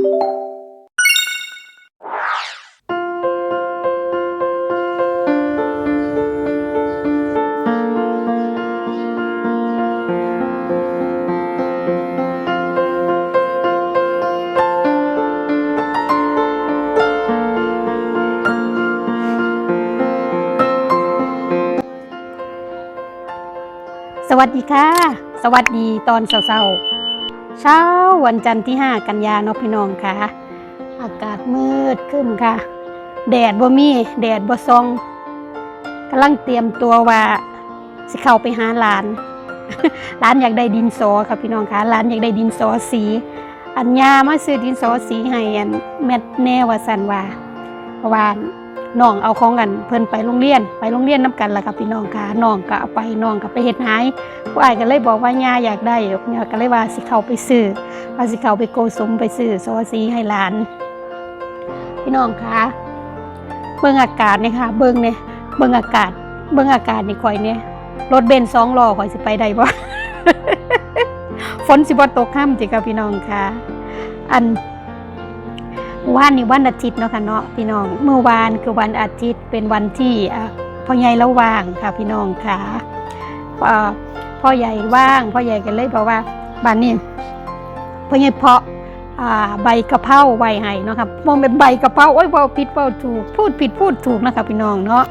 สวัสดีค่ะ สวัสดีตอนเช้าๆ เช้าวันจันทร์ที่ 5 กันยาเนาะพี่น้องค่ะ อากาศมืดครึ้มค่ะ แดดบ่มี แดดบ่ซองกำลังเตรียมตัวว่าสิเข้าไปหาหลาน หลานอยากได้ดินสอค่ะพี่น้องค่ะหลานอยากได้ดินสอสี อัญญามาซื้อดินสอสีให้อันแมทแน่ว่าสันว่าเพราะว่า น้องเอาของกันเพิ่นไปโรงเรียน ไปโรงเรียนน้กันล่ะค่ะพี่น้องค่ะน้องก็เอาไปน้องก็ไปเฮ็ดหายผู้อายก็เลยบอกว่าย่าอยากได้ย่าก็เลยว่าสิเข้าไปซื้อว่าสิเข้าไปโกสมไปซื้อซอสีให้หลาน พี่น้องค่ะเบิ่งอากาศเนี่ยค่ะ เบิ่งเนี่ยเบิ่งอากาศ เบิ่งอากาศนี่ข่อยเนี่ยรถเบนซ์สองล้อข่อยสิไปได้บ่ฝนสิบ่ตกค่ำจิค่ะพี่น้องค่ะ อัน มื่อวานนี่วันอาทิตย์เนาะค่ะเนาะพี่น้อง เมื่อวานคือวันอาทิตย์เป็นวันที่พ่อใหญ่ระว่างค่ะพี่น้องค่ะพ่อใหญ่ว่าง พ่อใหญ่ก็เลยบอกว่าบ้านนี้พ่อใหญ่เพาะใบกระเพราไว้ให้เนาะครับมองเป็นใบกระเพราโอ้ยเว้าผิดเว้าถูก พูดผิดพูดถูกนะคะพี่น้องเนาะ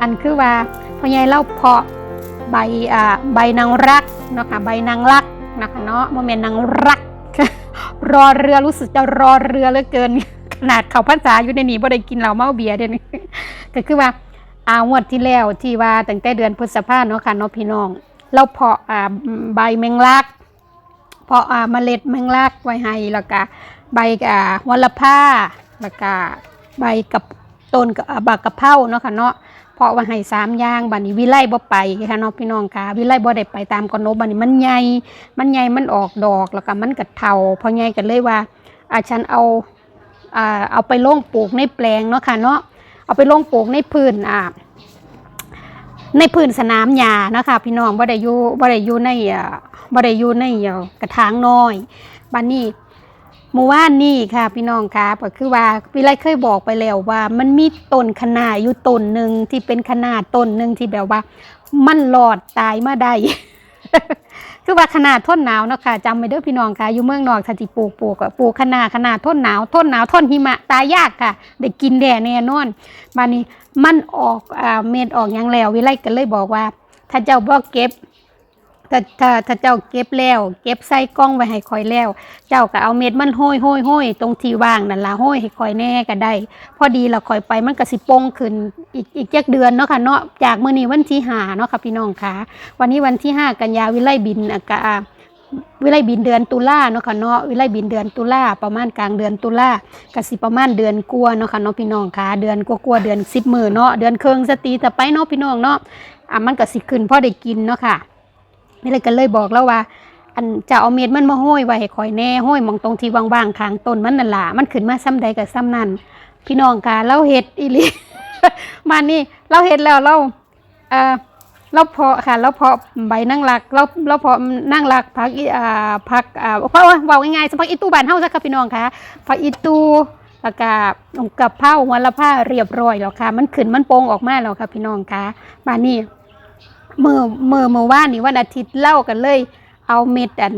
อันคือว่าพ่อใหญ่เล่าเพาะใบใบนางรักเนาะค่ะใบนางรักนะคะเนาะโมเมนนางรัก รอเรือรู้สึกจะรอเรือเหลือเกิน ขนาดเขาภาษาอยู่ในนี้บ่ได้กินเหล้าเมาเบียร์เดี๋ยวนี้ก็คือว่าอางวดที่แล้วที่ว่าตั้งแต่เดือนพฤษภาเนาะค่ะเนาะพี่น้อง เราเพาะอ่าใบแมงลักเพาะอ่าเมล็ดแมงลักไว้ให้แล้วก็ใบอ่าวัลผ้าแล้วก็ใบกับต้นกับบักกะเพราเนาะค่ะเนาะาะไว้ให้สามอย่างบัดนี้วิไลบ่ไปค่ะเนาะพี่น้องค่ะวิไลบ่ได้ไปตามกนดบัดนี้มันใหญ่มันใหญ่มันออกดอกแล้วก็มันก็เฒ่าพอใหญ่ก็เลยว่าอาฉันเอาอ่าเอาไปลงปลูกในแปลงเนาะค่ะเนาะเอาไปลงปลูกในพื้นอ่าในพื้นสนามหญ้านะคะพี่น้องบ่ได้อยู่บ่ได้อยู่ในอ่อบ่ได้อยู่ในกระถางน้อยบัดนี้ เมื่อวานนี้ค่ะ พี่น้องคะก็คือว่าวิไลเคยบอกไปแล้วว่า มันมีต้นคะน้าอยู่ต้นหนึ่งที่เป็นคะน้าต้นหนึ่งที่แบบว่า มันหลอดตายมาได้คือว่าขนาดทนหนาวเนาะค่ะจำไว้เด้อพี่น้องค่ะอยู่เมืองนอกถ้าสิปลูกปลูกปลูกขนาดขนาดทนหนาวทนหนาวทนหิมะตายยากค่ะได้กินแด่แน่นอนบัดนี้มันออกอ่าเม็ดออกหยังแล้ววิไลก็เลยบอกว่า ถ้าเจ้าบ่เก็บ ถ้าถ้าถ้าเจ้าเก็บแล้ว เก็บใส่กล้องไว้ให้คอยแล้ว เจ้าก็เอาเม็ดมันห้อยห้อยห้อยตรงที่ว่างนั่นล่ะห้อยให้คอยแน่ก็ได้ พอดีเราคอยไปมันก็สิป่งขึ้นอีกอีกจักเดือนเนาะค่ะเนาะจากมื้อนี้วันที่ห้าเนาะค่ะพี่น้องค่ะ วันนี้วันที่ห้ากันยาวิไลบินอากาวิไลบินเดือนตุลาเนาะค่ะเนาะวิไลบินเดือนตุลาประมาณกลางเดือนตุลากสิประมาณเดือนกัวเนาะค่ะเนาะพี่น้องค่ะ เดือนกัวาๆเดือนสิบมือเนาะเดือนเครึ่งสตีแต่ไปเนาะพี่น้องเนาะอะมันก็สิขึ้นพอได้กินเนาะค่ะ นี่เลยก็เลยบอกแล้วว่า อันจะเอาเม็ดมันมาห้อยไว้ให้คอยแน่ห้อยมองตรงที่ว่างๆข้างต้นมันนั่นล่ะมันขึ้นมาซ้ำใดกับซ้ำนั่นพี่น้องค่ะเราเฮ็ดอีลีมานี่เราเฮ็ดแล้วเราเออเราเพาะค่ะเราเพาะใบนั่งรักเราเราเพาะนั่งรักพักอ่าพักอ่าเพราะว่าเว้าง่ายๆสพักอีตู้บานเฮาซะค่ะพี่น้องค่ะพักอีตู้แล้วก็กับเผาหัวละผ้าเรียบร้อยแล้วค่ะ มันขึ้นมันโป่งออกมาแล้วค่ะพี่น้องค่ะบ้านนี้ มื่อเมื่อเมื่อวานนี้วันอาทิตย์เล่ากันเลย เอาเม็ดอัน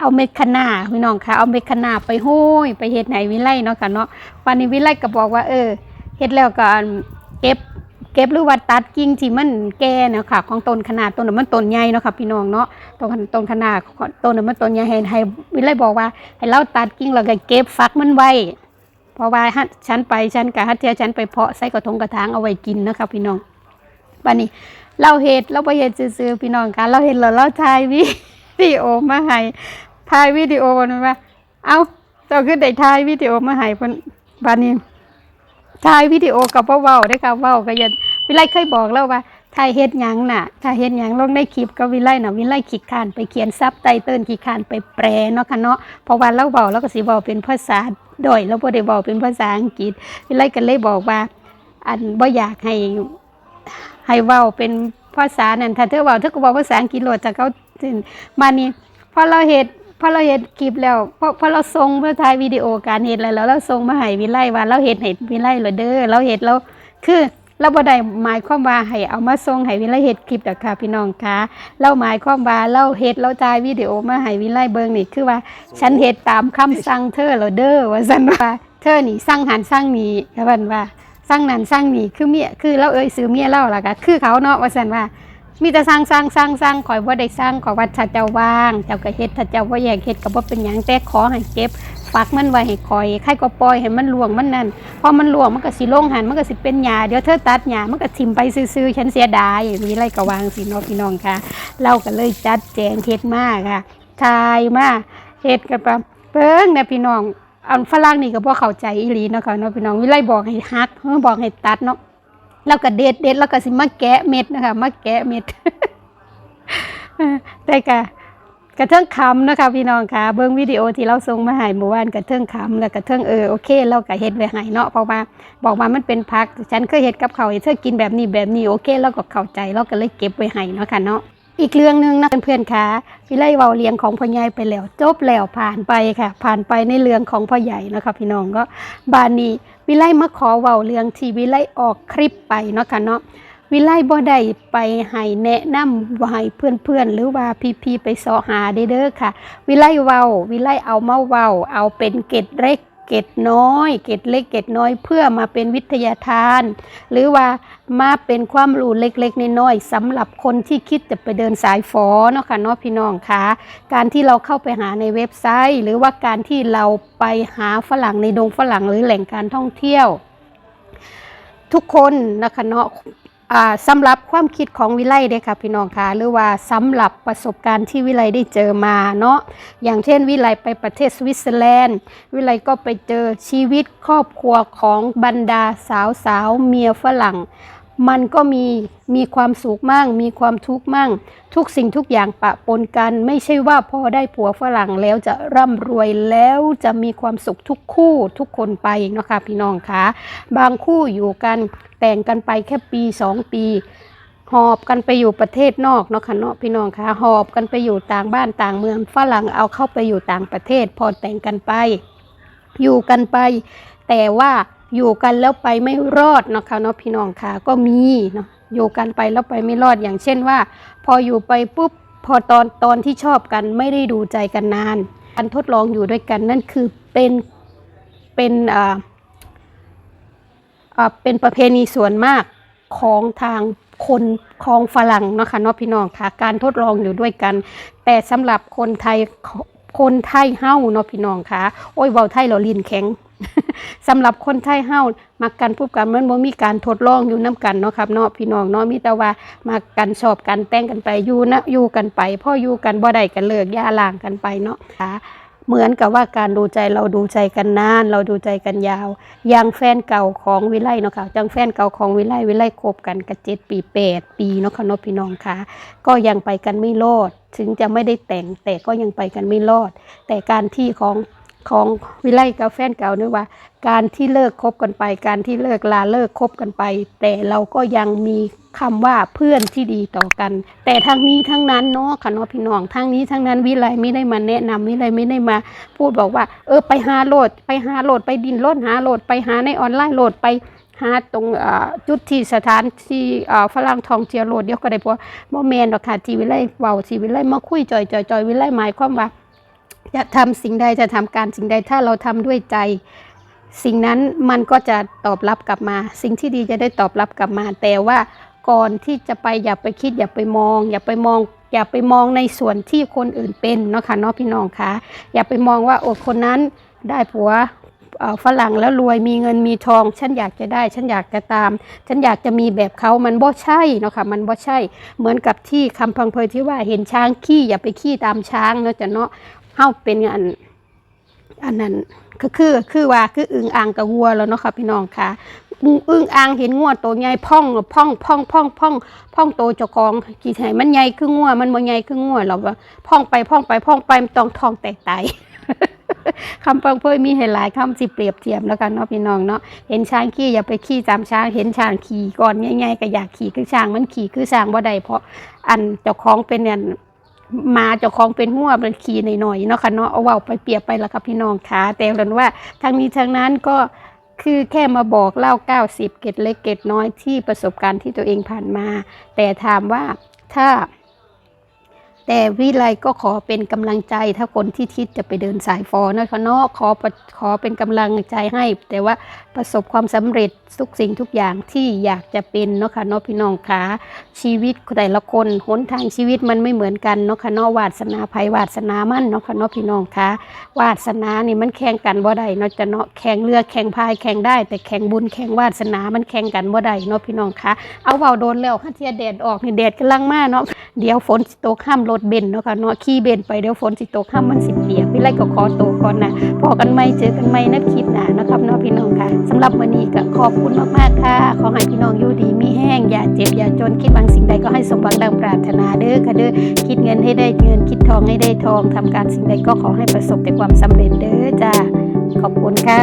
เอาเม็ดคะนาพี่น้องค่ะ เอาเม็ดคะนาไปห้อยไปเฮ็ดไหนวิไลเนาะค่ะเนาะวันนี้วิไลก็บอกว่า เออเฮ็ดแล้วก็เก็บเก็บหรือว่าตัดกิ่งที่มันแก่เนาะค่ะ ของต้นขนาดต้นนั้นมันต้นใหญ่เนาะค่ะพี่น้องเนาะต้นต้นขนาดต้นนั้นมันต้นใหญ่ให้ให้วิไลบอกว่า ให้เราตัดกิ่งแล้วก็เก็บฟักมันไว้เพราะว่าฮัดฉันไปฉันกับฮัทเทียฉันไปเพาะใส่กระทงกระถางเอาไว้กินนะคะพี่น้องบัดนี้ เราเห็ดเราไปเห็ดซื้อๆพี่น้องค่ะ เราเห็ดแล้วเราถ่ายวิดีโอมาให้ถ่ายวิดีโอมันว่า เอาเจ้าคือได้ถ่ายวิดีโอมาให้เพิ่นบัดนี้ถ่ายวิดีโอกับพ่อเว้าได้ค่ะเว้าก็อยันวิไลเคยบอกแล้วว่าถ่ายเฮ็ดหยังน่ะถ้าเฮ็ดหยังลงในคลิปก็วิไลน่ะวิไลขี้คานไปเขียนซับไตเติ้ลขี้คานไปแปลเนาะค่ะเนาะเพราะว่าเราเว้าเราก็สิเว้าเป็นภาษาดอยเราบ่ได้เว้าเป็นภาษาอังกฤษวิไลก็เลยบอกว่า อันบ่อยากให้ ให้เว้าเป็นภาษานั่นถ้าเธอเว้าเธอก็เว้าภาษาอังกฤษโลดจากเขามานี่พอเราเฮ็ดพอเราเห็นคลิปแล้วพอพอเราส่งเพื่อถ่ายวิดีโอการเห็นแล้วแล้วเราส่งมาให้วิไลว่าเราเห็นเห็นวิไลเหรอเด้อเราเห็นเราคือเราบ่ได้หมายความว่าให้เอามาส่งให้วิไลเฮ็ดคลิปดอกค่ะพี่น้องคะเราหมายความว่าเราเฮ็ดเราถ่ายวิดีโอมาให้วิไลเบิ่งนี่คือว่า ฉันเฮ็ดตามคำสั่งเธอเหรอเด้อว่าซั่นว่าเธอนี่สั่งหันสั่งนี่ก็ว่าว่า สั่งนั่นสั่งนี่คือเมียคือเราเอ่ยซื้อเมียเราล่ะก็คือเขาเนาะว่าซั่นว่ามีแต่สร้างสร้างสร้างสร้างข่อยบ่าได้สร้างขอยว่าถ้าเจ้าว่าง เจ้าก็เฮ็ดถ้าเจ้าบ่าอยากเฮ็ดก็บ่เป็นหยังแต่ขอให้เก็บปักมันไว้ให้ข่อยใครก็ปล่อยให้มันลวงมันนั่นพอมันลวงมันก็สิลงหันมันก็สิเป็นหญ้าเดี๋ยวเธอตัดหญ้ามันก็ทิ่มไปซื่อๆฉันเสียดายมีไรก็วางสิเนาะพี่น้องค่ะ เราก็เลยจัดแจงเฮ็ดมากค่ะทายมาเฮ็ดกันปะเบิ่งนะพี่น้อง อันฝรั่งนี่ก็บ่เข้าใจอีหลีเนาะค่ะเนาะพี่น้องวิไลบอกให้ฮักเฮาบอกให้ตัดเนาะแล้วก็เด็ดเด็ดแล้วก็สิมาแกะเม็ดนะคะมาแกะเม็ดแต่กะกระเทิงคำนะคะพี่น้องค่ะเบิ้งวิดีโอที่เราส่งมาให้เมื่อวานกระเทิงคำแล้วกระเทิงเออโอเคเราก็เฮ็ดไว้ให้เนาะเพราะว่าบอกว่ามันเป็นพักฉันเคยเฮ็ดกับเขาวให้เธอกินแบบนี้แบบนี้โอเคเราก็เข้าใจเราก็เลยเก็บไว้ให้เนาะค่ะเนาะ อีกเรื่องหนึ่งนะเพื่อนๆค่ะวิไลเวาเลี้ยงของพ่อใหญ่ไปแล้วจบแล้วผ่านไปค่ะ ผ่านไปในเรื่องของพ่อใหญ่นะคะพี่น้องก็บานนี้วิไลมาขอเวาเรื่องที่วิไลออกคลิปไปเนาะค่ะเนาะวิไลบ่ได้ไปให้แนะนำว่าให้เพื่อนๆ หรือว่าพี่ๆไปสอหาได้เด้อค่ะ วิไลเว้า วิไลเอามาเว้า เอาเป็นเกร็ดเล็ก เกร็ดน้อย เกร็ดเล็กเกร็ดน้อยเพื่อมาเป็นวิทยาทาน หรือว่ามาเป็นความรู้เล็กๆน้อยๆสำหรับคนที่คิดจะไปเดินสายฝอเนาะค่ะเนาะพี่น้องค่ะการที่เราเข้าไปหาในเว็บไซต์ หรือว่าการที่เราไปหาฝรั่งในดงฝรั่งหรือแหล่งการท่องเที่ยว ทุกคนนะคะเนาะ สำหรับความคิดของวิไลเด้ค่ะพี่น้องค่ะหรือว่าสำหรับประสบการณ์ที่วิไลได้เจอมาเนาะอย่างเช่นวิไลไปประเทศสวิตเซอร์แลนด์ วิไลก็ไปเจอชีวิตครอบครัวของบรรดาสาวสาวเมียฝรั่ง มันก็มีมีความสุขมั่ง มีความทุกข์มั่ง ทุกสิ่งทุกอย่างปะปนกัน ไม่ใช่ว่าพอได้ผัวฝรั่งแล้วจะร่ำรวยแล้วจะมีความสุขทุกคู่ทุกคนไปเนาะค่ะพี่น้องคะบางคู่อยู่กันแต่งกันไปแค่ปีสองปี หอบกันไปอยู่ประเทศนอกเนาะค่ะเนาะพี่น้องคะหอบกันไปอยู่ต่างบ้านต่างเมืองฝรั่งเอาเข้าไปอยู่ต่างประเทศ พอแต่งกันไป อยู่กันไป แต่ว่า อยู่กันแล้วไปไม่รอดเนาะค่ะเนาะพี่น้องค่ะก็มีเนาะอยู่กันไปแล้วไปไม่รอดอย่างเช่นว่า พออยู่ไปปุ๊บพอตอนตอนที่ชอบกันไม่ได้ดูใจกันนาน การทดลองอยู่ด้วยกันนั่นคือเป็นเป็นอ่าอ่าเป็นประเพณีส่วนมากของทางคนของฝรั่งเนาะค่ะเนาะพี่น้องค่ะ การทดลองอยู่ด้วยกัน แต่สำหรับคนไทยคนไทยเฮ้าเนาะพี่น้องค่ะ โอ้ยเว้าไทยเราลินแข็ง สำหรับคนไทยเฮามักกันพูดกันมันบ่มีการทดลองอยู่น้กันเนาะครับเนาะพี่น้องเนาะมีแต่ว่ามากันชอบกันแต่งกันไปอยู่นะอยู่กันไปพ่ออยู่กันบ่ได้กันเลิกย่าล่างกันไปเนาะค่ะเหมือนกับว่าการดูใจเราดูใจกันนาน เราดูใจกันยาวอย่างแฟนเก่าของวิไลเนาะค่ะจังแฟนเก่าของวิไลวิไลคบกันกับเจ็ดปีแปดปีเนาะค่ะนพี่น้องค่ะ ก็ยังไปกันไม่รอด ถึงจะไม่ได้แต่งแต่ก็ยังไปกันไม่รอด แต่การที่ของ ของวิไลกับแฟนเก่าเนี่ยว่า การที่เลิกคบกันไป การที่เลิกลาเลิกคบกันไป แต่เราก็ยังมีคำว่าเพื่อนที่ดีต่อกัน แต่ทั้งนี้ทั้งนั้นเนาะค่ะเนาะพี่น้องทั้งนี้ทั้งนั้นวิไลไม่ได้มาแนะนำวิไลไม่ได้มา พูดบอกว่า เออไปหาโหลด ไปหาโหลดไปดินโหลดหาโหลดไปหาในออนไลน์โหลดไปหาตรงจุดที่สถานที่ฝรั่งทองเที่ยโหลดเดียวก็ได้พราะบ่แมนดอกค่ะที่วิไลเว้าที่วิไลมาคุยจอยจอยจอยวิไลหมายความว่า จะทำสิ่งใดจะทำการสิ่งใดถ้าเราทำด้วยใจ สิ่งนั้นมันก็จะตอบรับกลับมา สิ่งที่ดีจะได้ตอบรับกลับมา แต่ว่าก่อนที่จะไปอย่าไปคิดอย่าไปมอง อย่าไปมอง อย่าไปมองในส่วนที่คนอื่นเป็นเนาะค่ะเนาะพี่น้องคะอย่าไปมองว่าโอ้คนนั้นได้ผัวฝรั่งแล้วรวยมีเงินมีทอง ฉันอยากจะได้ ฉันอยากจะตาม ฉันอยากจะมีแบบเขามันบ่ใช่เนาะค่ะมันบ่ใช่ เหมือนกับที่คำพังเพยที่ว่าเห็นช้างขี้อย่าไปขี้ตามช้างเนาะจะเนาะ เฮาเป็นอันอันนั้นก็คือคือว่าคืออึงอ่างกับวัวแล้วเนาะค่ะพี่น้องค่ะอึ้งอ่างเห็นงัวตัวใหญ่พ่องพ่องพ่องพ่องพ่องพ่องโตเจ้าของกี่ไหมันใหญ่คืองัวมันบ่ใหญ่คืองัวหรอกว่าพ่องไปพ่องไปพ่องไปมันต้องทองแตกตายคำพังเพยมีให้หลายคำสิเปรียบเทียบแล้วกันเนาะพี่น้องเนาะเห็นช้างขี่อย่าไปขี่ตามช้างเห็นช้างขี่ก่อนง่ายๆก็อยากขี่คือช้างมันขี่คือช้างบ่ได้เพราะอันเจ้าของเป็นอัน มาเจ้าของเป็นหัวเป็นขีหน่อยๆเนาะค่ะเนาะเอาเว้าไปเปรียบไปแล้วค่ะพี่น้องค่ะแต่เรนว่าทั้งนี้ทั้งนั้นก็คือแค่มาบอกเล่า 90 เกตเล็กเกตน้อยที่ประสบการณ์ที่ตัวเองผ่านมา แต่ถามว่าถ้า แต่วิไลก็ขอเป็นกำลังใจถ้าคนที่คิดจะไปเดินสายฟอนะคะเนาะขอขอเป็นกำลังใจให้ แต่ว่าประสบความสำเร็จทุกสิ่งทุกอย่างที่อยากจะเป็นเนาะค่ะเนาะพี่น้องคะชีวิตแต่ละคนหนทางชีวิตมันไม่เหมือนกันเนาะค่ะเนาะวาสนาภัยวาสนามั่นเนาะค่ะเนาะพี่น้องคะวาสนานี่มันแข่งกันบ่ได้เนาะจะเนาะแข่งเรือแข่งพายแข่งได้ แต่แข่งบุญแข่งวาสนามันแข่งกันบ่ได้เนาะพี่น้องคะเอาเบาโดนแล้วฮัทเทียแดดออกนี่แดดกำลังมาเนาะเดี๋ยวฝนตกห้ามลรถเบนเนาะค่ะเนาะขี่เบนไปเดี๋ยวฝนสิตกห้ามมันสิเปียกพี่ไล่ก็ขอตัวก่อนนะพอกันไหมเจอกันไหมนะคลิปหนานะครับเนาะพี่น้องค่ะสำหรับวันนี้ก็ขอบคุณมากๆค่ะ ขอให้พี่น้องอยู่ดีมีแห้งอย่าเจ็บอย่าจนคิดบางสิ่งใดก็ให้สมหวังดังปรารถนาเด้อค่ะเด้อคิดเงินให้ได้เงินคิดทองให้ได้ทองทำการสิ่งใดก็ขอให้ประสบแต่ความสำเร็จเด้อจ้าขอบคุณค่ะ